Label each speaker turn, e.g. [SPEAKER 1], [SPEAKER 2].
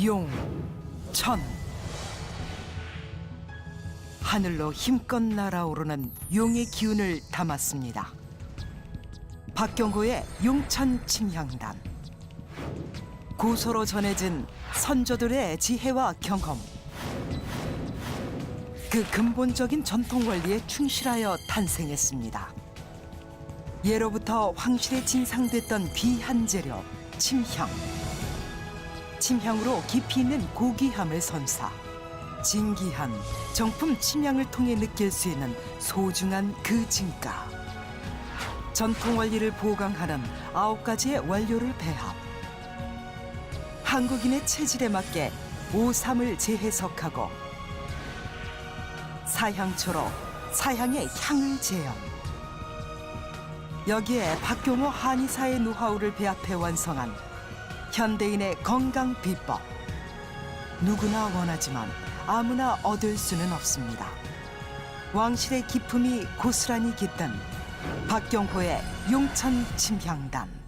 [SPEAKER 1] 용, 천. 하늘로 힘껏 날아오르는 용의 기운을 담았습니다. 박경호의 용천 침향단. 고소로 전해진 선조들의 지혜와 경험. 그 근본적인 전통 원리에 충실하여 탄생했습니다. 예로부터 황실에 진상됐던 귀한 재료 침향. 침향으로 깊이 있는 고귀함을 선사. 진기한 정품 침향을 통해 느낄 수 있는 소중한 그 진가. 전통 원리를 보강하는 아홉 가지의 원료를 배합. 한국인의 체질에 맞게 오삼을 재해석하고 사향초로 사향의 향을 재현. 여기에 박경호 한의사의 노하우를 배합해 완성한 현대인의 건강 비법. 누구나 원하지만 아무나 얻을 수는 없습니다. 왕실의 기품이 고스란히 깃든 박경호의 용천 침향단.